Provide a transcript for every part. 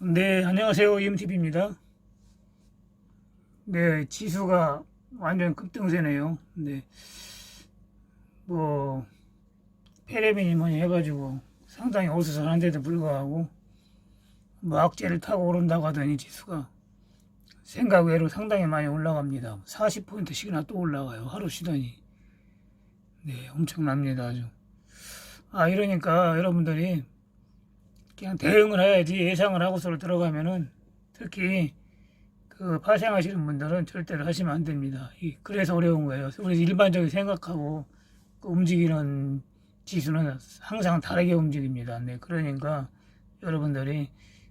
네, 안녕하세요. 임TV입니다. 네, 지수가 완전 급등세네요. 네, 뭐, 페레빈이 뭐니 해가지고 상당히 어수선한데도 불구하고, 뭐, 악재를 타고 오른다고 하더니 지수가 생각 외로 상당히 많이 올라갑니다. 40%씩이나 또 올라가요. 하루 쉬더니. 네, 엄청납니다. 아주. 아, 이러니까 여러분들이 그냥 대응을 해야지 예상을 하고서 들어가면은 특히 그 파생하시는 분들은 절대로 하시면 안 됩니다. 이- 그래서 어려운 거예요. 우리 일반적인 생각하고 그 움직이는 지수는 항상 다르게 움직입니다. 네, 그러니까 여러분들이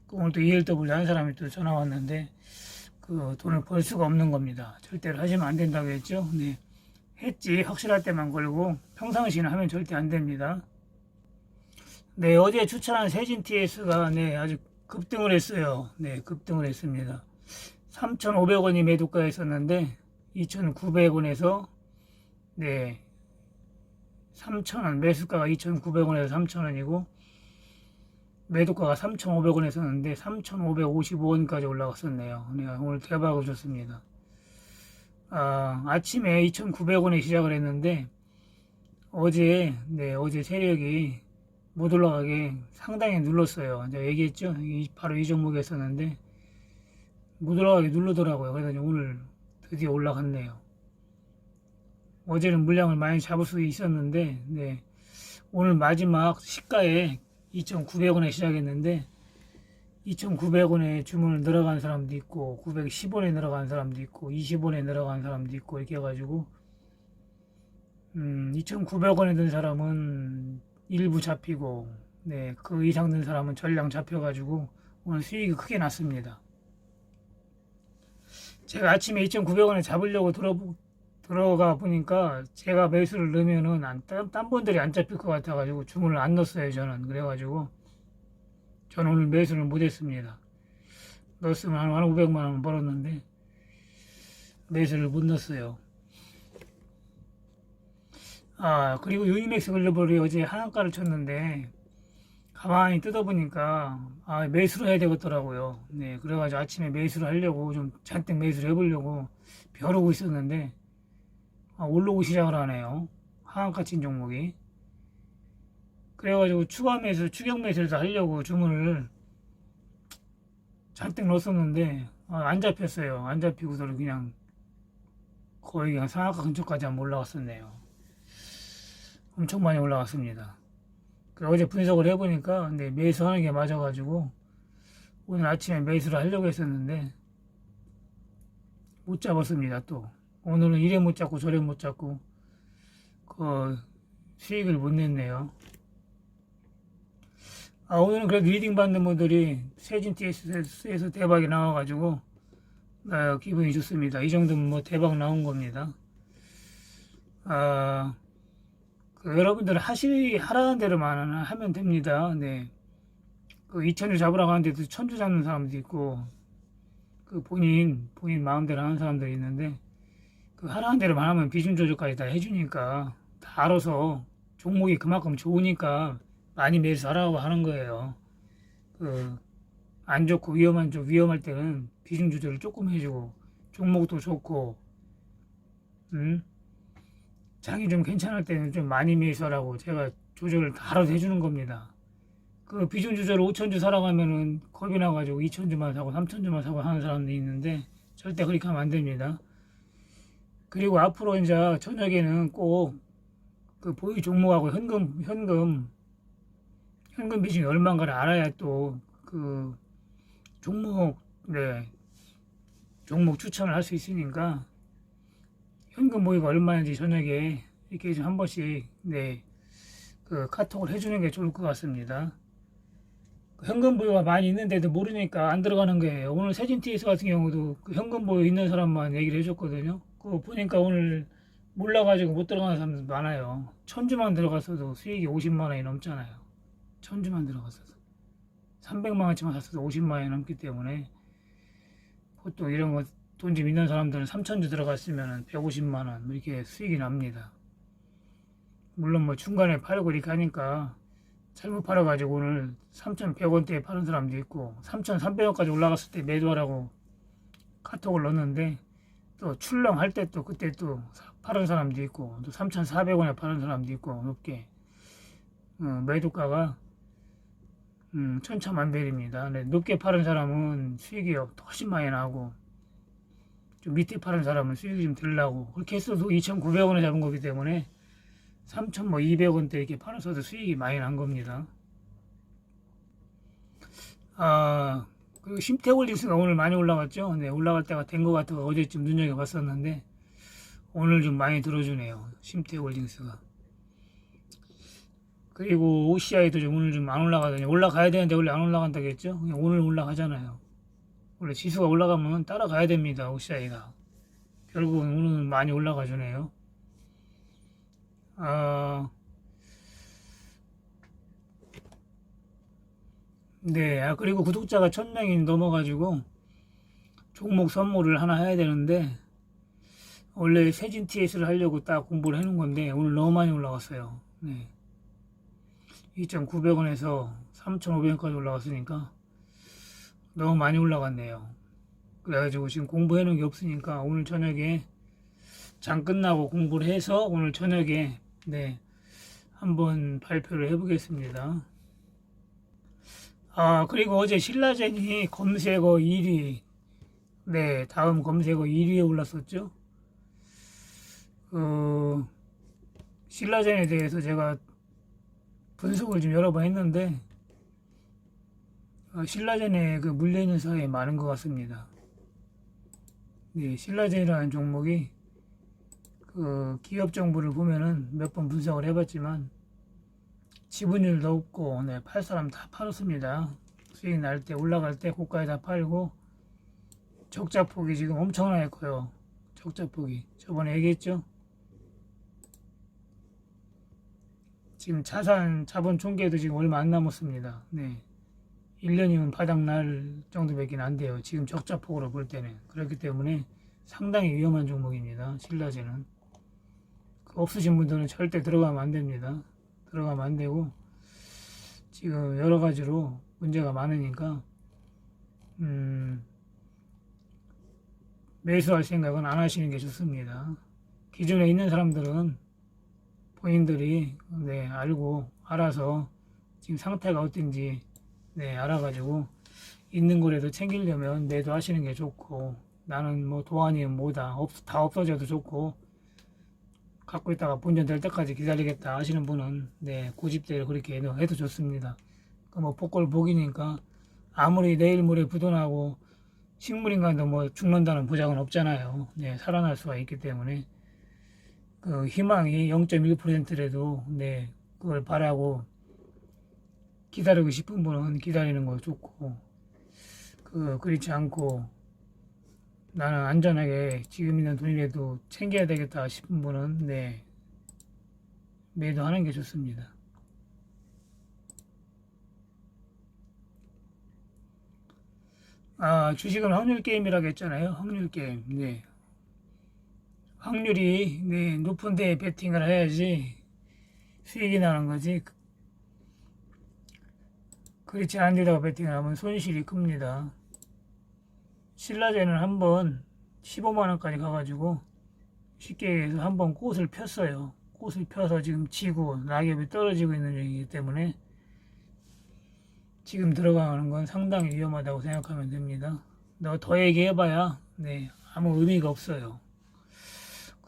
그 오늘 또 ELW 한 사람이 또 전화 왔는데 그 돈을 벌 수가 없는 겁니다. 절대로 하시면 안 된다고 했죠. 네, 했지 확실할 때만 걸고 평상시는 하면 절대 안 됩니다. 네, 어제 추천한 세진 TS가 네, 아주 급등을 했어요. 네, 급등을 했습니다. 3,500원이 매도가였었는데 2,900원에서 네, 3,000원 매수가가 2,900원에서 3,000원이고 매도가가 3,500원이었는데 3,555원까지 올라갔었네요. 네, 오늘 대박을 줬습니다. 아, 아침에 2,900원에 시작을 했는데 어제 네, 어제 세력이 못 올라가게 상당히 눌렀어요. 제가 얘기했죠. 이- 바로 이 종목이었었는데 못 올라가게 누르더라고요. 그래서 오늘 드디어 올라갔네요. 어제는 물량을 많이 잡을 수 있었는데 네. 오늘 마지막 시가에 2,900원에 시작했는데 2,900원에 주문을 늘어간 사람도 있고 910원에 늘어간 사람도 있고 20원에 늘어간 사람도 있고 이렇게 해가지고 음, 2,900원에 든 사람은 일부 잡히고 네, 그 이상 든 사람은 전량 잡혀가지고 오늘 수익이 크게 났습니다. 제가 아침에 2,900원에 잡으려고 들어, 들어가 보니까 제가 매수를 넣으면은 안, 딴, 딴 분들이 안 잡힐 것 같아가지고 주문을 안 넣었어요 저는 그래가지고 저는 오늘 매수를 못했습니다. 넣었으면 한 500만원 벌었는데 매수를 못 넣었어요. 아, 그리고 유니맥스 글로벌이 어제 하한가를 쳤는데, 가만히 뜯어보니까, 아, 매수를 해야 되겠더라고요. 네, 그래가지고 아침에 매수를 하려고, 좀 잔뜩 매수를 해보려고 벼르고 있었는데, 아, 올라오기 시작을 하네요. 하한가 친 종목이. 그래가지고 추가 매수, 추격 매수를 다 하려고 주문을 잔뜩 넣었었는데, 아, 안 잡혔어요. 안 잡히고서는 그냥 거의 그냥 상한가 근처까지 한번 올라갔었네요. 엄청 많이 올라갔습니다. 그 어제 분석을 해보니까 네, 매수하는 게 맞아가지고 오늘 아침에 매수를 하려고 했었는데 못 잡았습니다. 또 오늘은 이래 못 잡고 저래 못 잡고 그 수익을 못 냈네요. 아 오늘은 그래도 리딩 받는 분들이 세진 TS에서 대박이 나와가지고 아, 기분이 좋습니다. 이 정도면 뭐 대박 나온 겁니다. 아그 여러분들 하시 하라는 대로만 하면 됩니다. 네. 그 2천주 잡으라고 하는데도 천주 잡는 사람도 있고 그 본인 본인 마음대로 하는 사람도 있는데 그 하라는 대로만 하면 비중 조절까지 다 해주니까 다 알아서 종목이 그만큼 좋으니까 많이 매수하라고 하는 거예요. 그 안 좋고 위험한 쪽 위험할 때는 비중 조절을 조금 해주고 종목도 좋고 음 장이 좀 괜찮을 때는 좀 많이 매수하라고 제가 조절을 다 알아서 해주는 겁니다. 그 비중 조절 5천주 사라고 하면은 겁이 나가지고 2천주만 사고 3천주만 사고 하는 사람도 있는데 절대 그렇게 하면 안 됩니다. 그리고 앞으로 이제 저녁에는 꼭 그 보유 종목하고 현금 현금 현금 비중이 얼마인가를 알아야 또 그 종목 네 종목 추천을 할 수 있으니까 현금 모의가 얼마인지 저녁에 이렇게 좀 한 번씩 네 그 카톡을 해주는 게 좋을 것 같습니다. 그 현금 보유가 많이 있는데도 모르니까 안 들어가는 거예요. 오늘 세진 TS 같은 경우도 그 현금 보유 있는 사람만 얘기를 해줬거든요. 그거 보니까 오늘 몰라가지고 못 들어가는 사람들 많아요. 천주만 들어갔어도 수익이 50만 원이 넘잖아요. 천주만 들어갔어도 300만 원치만 샀어도 50만 원이 넘기 때문에 보통 이런 거 돈 좀 있는 사람들은 3천주 들어갔으면 150만 원 이렇게 수익이 납니다. 물론 뭐 중간에 팔고 이렇게 하니까 잘못 팔아가지고 오늘 3,100원대에 파는 사람도 있고 3,300원까지 올라갔을 때 매도하라고 카톡을 넣었는데 또 출렁할 때 또 그때 또 사- 파는 사람도 있고 또 3,400원에 파는 사람도 있고 높게 어, 매도가가 음, 천차만별입니다. 근데 높게 파는 사람은 수익이 훨씬 많이 나고 좀 밑에 파는 사람은 수익이 좀덜 나고 그렇게 했어도 2,900원에 잡은 거기 때문에 3,200원대 이렇게 팔아서도 수익이 많이 난 겁니다. 아, 그리고 심태올리스가 오늘 많이 올라갔죠. 네, 올라갈 때가 된 것 같아서 어제쯤 눈여겨봤었는데 오늘 좀 많이 들어주네요. 심태올리스가. 그리고 OCI도 좀 오늘 좀 안 올라가더니 올라가야 되는데 원래 안 올라간다고 했죠. 오늘 올라가잖아요. 원래 지수가 올라가면 따라가야 됩니다. OCI가. 결국은 오늘 많이 올라가 주네요. 아, 네. 아, 그리고 구독자가 천 명이 넘어가지고 종목 선물을 하나 해야 되는데 원래 세진 TS를 하려고 딱 공부를 해놓은 건데 오늘 너무 많이 올라갔어요. 네. 2,900원에서 3,500원까지 올라갔으니까 너무 많이 올라갔네요. 그래가지고 지금 공부해 놓은 게 없으니까 오늘 저녁에 장 끝나고 공부를 해서 오늘 저녁에 네 한번 발표를 해보겠습니다. 아 그리고 어제 신라젠이 검색어 1위 네 다음 검색어 1위에 올랐었죠. 그 신라젠에 대해서 제가 분석을 좀 여러 번 했는데 어, 신라젠에 그 물려있는 사항이 많은 것 같습니다. 네, 신라젠이라는 종목이 그 기업 정보를 보면은 몇 번 분석을 해봤지만 지분율도 없고 네, 팔 사람 다 팔았습니다. 수익 날 때 올라갈 때 고가에 다 팔고 적자 폭이 지금 엄청나게 커요. 적자 폭이 저번에 얘기했죠. 지금 자산 자본 총계도 지금 얼마 안 남았습니다. 네. 1년이면 바닥 날 정도밖에 안 돼요. 지금 적자 폭으로 볼 때는. 그렇기 때문에 상당히 위험한 종목입니다. 신라제는. 그 없으신 분들은 절대 들어가면 안 됩니다. 들어가면 안 되고, 지금 여러 가지로 문제가 많으니까, 음, 매수할 생각은 안 하시는 게 좋습니다. 기존에 있는 사람들은 본인들이 네, 알고 알아서 지금 상태가 어떤지 네, 알아가지고 있는 거라도 챙기려면 매도 하시는 게 좋고 나는 뭐 도안이면 뭐다 없, 다 없어져도 좋고 갖고 있다가 본전 될 때까지 기다리겠다 하시는 분은 네 고집대로 그렇게 해도, 해도 좋습니다. 그뭐 복골 복이니까 아무리 내일 모레 부도나고 식물인간도 뭐 죽는다는 보장은 없잖아요. 네 살아날 수가 있기 때문에 그 희망이 0.1%라도 네 그걸 바라고 기다리고 싶은 분은 기다리는 거 좋고 그 그렇지 않고 나는 안전하게 지금 있는 돈이라도 챙겨야 되겠다 싶은 분은 네 매도하는 게 좋습니다. 아 주식은 확률 게임이라고 했잖아요. 확률 게임. 네. 확률이 네, 높은 데에 베팅을 해야지 수익이 나는 거지. 그렇지 않은 데다가 베팅을 하면 손실이 큽니다. 신라제는 한번 15만원까지 가가지고 쉽게 해서 한번 꽃을 폈어요. 꽃을 펴서 지금 지고 낙엽이 떨어지고 있는 중이기 때문에 지금 들어가는 건 상당히 위험하다고 생각하면 됩니다. 너 더 얘기해봐야 네 아무 의미가 없어요.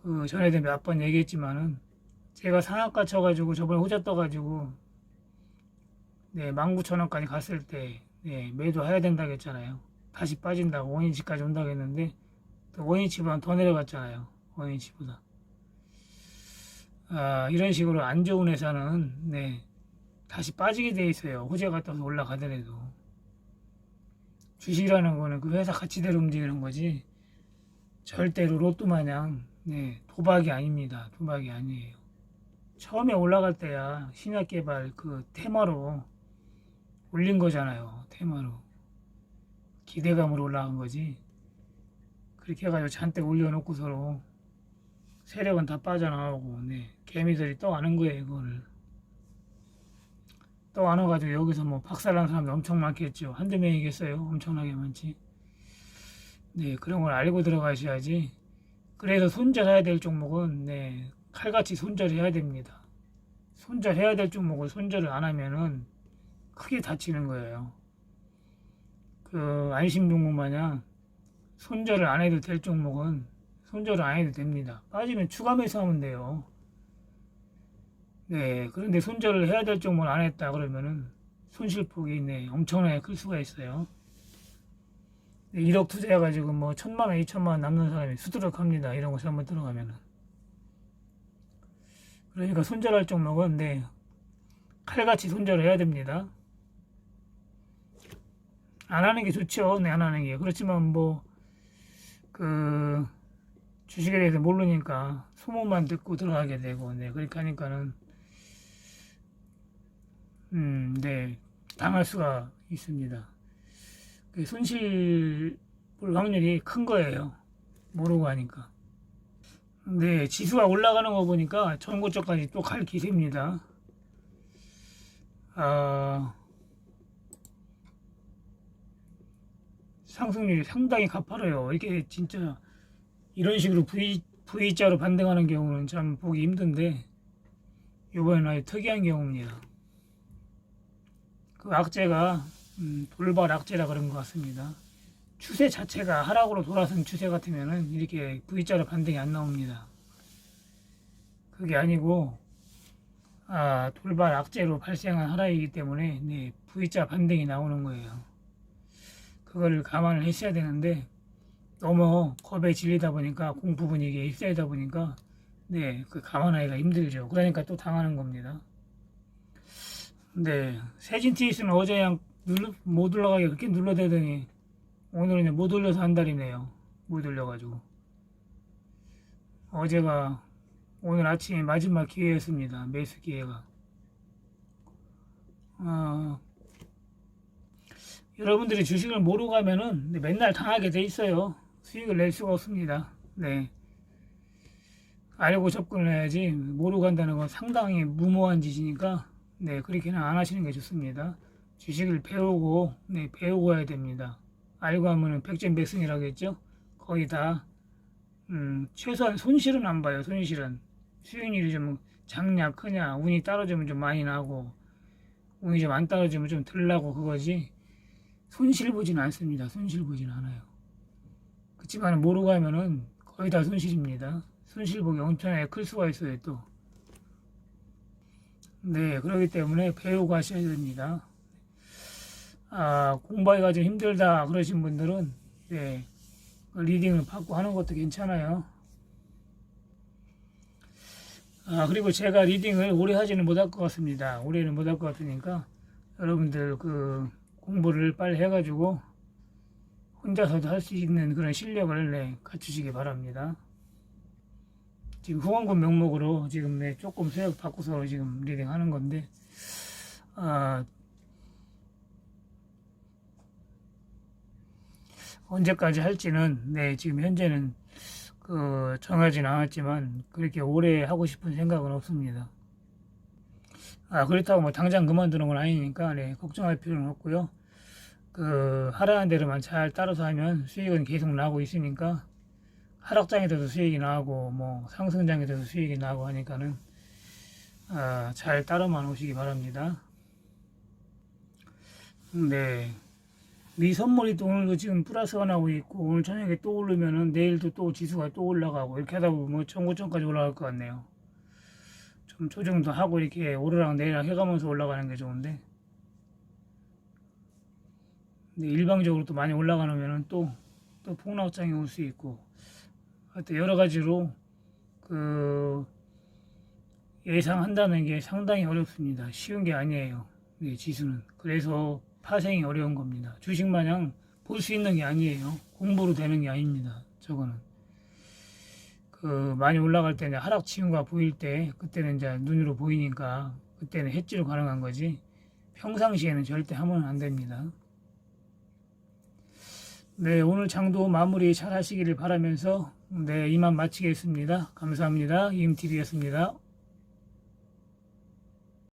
그 전에도 몇 번 얘기했지만은 제가 상한가 쳐가지고 저번에 호자 떠가지고 네 19,000원까지 갔을 때 네, 매도해야 된다고 했잖아요. 다시 빠진다고 원인치까지 온다고 했는데 또 원인치보다 더 내려갔잖아요. 원인치보다. 아, 이런 식으로 안 좋은 회사는 네 다시 빠지게 돼 있어요. 호재 갔다 와서 올라가더라도 주식이라는 거는 그 회사 가치대로 움직이는 거지 절대로 로또 마냥 네, 도박이 아닙니다. 도박이 아니에요. 처음에 올라갈 때야 신약 개발 그 테마로 올린 거잖아요. 테마로. 기대감으로 올라간 거지. 그렇게 해가지고 잔뜩 올려놓고 서로 세력은 다 빠져나오고, 네. 개미들이 떠가는 거예요, 이거를. 안 와가지고 여기서 뭐 박살난 사람도 엄청 많겠죠. 한두 명이겠어요. 엄청나게 많지. 네, 그런 걸 알고 들어가셔야지. 그래서 손절해야 될 종목은 네, 칼같이 손절해야 됩니다. 손절해야 될 종목을 손절을 안 하면은 크게 다치는 거예요. 그 안심 종목 마냥 손절을 안 해도 될 종목은 손절을 안 해도 됩니다. 빠지면 추가 매수하면 돼요. 네, 그런데 손절을 해야 될 종목을 안 했다 그러면은 손실폭이 네, 엄청나게 클 수가 있어요. 네, 1억 투자해가지고 뭐 천만 원, 이천만 원 남는 사람이 수두룩합니다. 이런 거 잘못 들어가면은. 그러니까 손절할 종목은 네, 칼같이 손절을 해야 됩니다. 안 하는 게 좋죠. 네, 안 하는 게. 그렇지만 뭐, 그, 주식에 대해서 모르니까 소문만 듣고 들어가게 되고, 네, 그렇게 하니까는, 음, 네, 당할 수가 있습니다. 그 손실 볼 확률이 큰 거예요. 모르고 하니까. 네, 지수가 올라가는 거 보니까 전고점까지 또 갈 기세입니다. 아, 상승률이 상당히 가파라요. 이게 진짜 이런 식으로 V, V자로 반등하는 경우는 참 보기 힘든데 이번엔 아주 특이한 경우입니다. 그 악재가 음, 돌발 악재라 그런 것 같습니다. 추세 자체가 하락으로 돌아선 추세 같으면은 이렇게 V자로 반등이 안 나옵니다. 그게 아니고 아, 돌발 악재로 발생한 하락이기 때문에 네, V자 반등이 나오는 거예요. 그거를 감안을 했어야 되는데 너무 겁에 질리다 보니까 공부 분위기에 휩싸이다 보니까 네, 그 감안하기가 힘들죠. 그러니까 또 당하는 겁니다. 네, 세진 TS는 어제 그냥 눌러, 못 올라가게 그렇게 눌러대더니 오늘은 못 올려서 한 달이네요. 못 올려가지고 어제가 오늘 아침에 마지막 기회였습니다. 매수 기회가. 어, 여러분들이 주식을 모르고 가면은 네, 맨날 당하게 돼 있어요. 수익을 낼 수가 없습니다. 네. 알고 접근을 해야지 모르고 간다는 건 상당히 무모한 짓이니까 네 그렇게는 안 하시는 게 좋습니다. 주식을 배우고 네 배우고 해야 됩니다. 알고 하면은 백전백승이라겠죠. 거의 다 음, 최소한 손실은 안 봐요. 손실은 수익률이 좀 작냐 크냐 운이 떨어지면 좀 많이 나고 운이 좀안 떨어지면 좀 덜 나고 그거지 손실 보진 않습니다. 손실 보진 않아요. 그렇지만 모르고 하면은 거의 다 손실입니다. 손실폭이 엄청나게 클 수가 있어요 또. 네, 그렇기 때문에 배우고 하셔야 됩니다. 아, 공부하기가 좀 힘들다 그러신 분들은 네, 그 리딩을 받고 하는 것도 괜찮아요. 아, 그리고 제가 리딩을 오래 하지는 못할 것 같습니다. 올해는 못할 것 같으니까 여러분들 그 공부를 빨리 해가지고 혼자서도 할 수 있는 그런 실력을 네, 갖추시기 바랍니다. 지금 후원금 명목으로 지금 네, 조금 수액 바꿔서 지금 리딩 하는 건데, 아, 언제까지 할지는 네, 지금 현재는 그 정하지는 않았지만 그렇게 오래 하고 싶은 생각은 없습니다. 아, 그렇다고 뭐 당장 그만두는 건 아니니까 네, 걱정할 필요는 없고요. 그 하라는 대로만 잘 따라서 하면 수익은 계속 나고 있으니까 하락장에서도 수익이 나고 뭐 상승장에서도 수익이 나고 하니까는 아, 잘 따라만 오시기 바랍니다. 네. 미 선물이 또 오늘도 지금 플러스가 나고 있고 오늘 저녁에 또 오르면은 내일도 또 지수가 또 올라가고 이렇게 하다 보면 뭐 전고점까지 올라갈 것 같네요. 좀 조정도 하고 이렇게 오르락 내리락 해가면서 올라가는 게 좋은데 근데 일방적으로 또 많이 올라가면은 또, 또 폭락장이 올 수 있고 하여튼 여러 가지로 그 예상한다는 게 상당히 어렵습니다. 쉬운 게 아니에요. 네, 지수는. 그래서 파생이 어려운 겁니다. 주식 마냥 볼 수 있는 게 아니에요. 공부로 되는 게 아닙니다. 저거는. 그 많이 올라갈 때는 하락 징후가 보일 때 그때는 이제 눈으로 보이니까 그때는 해지로 가능한 거지 평상시에는 절대 하면 안 됩니다. 네, 오늘 장도 마무리 잘 하시기를 바라면서 네, 이만 마치겠습니다. 감사합니다. 임TV였습니다.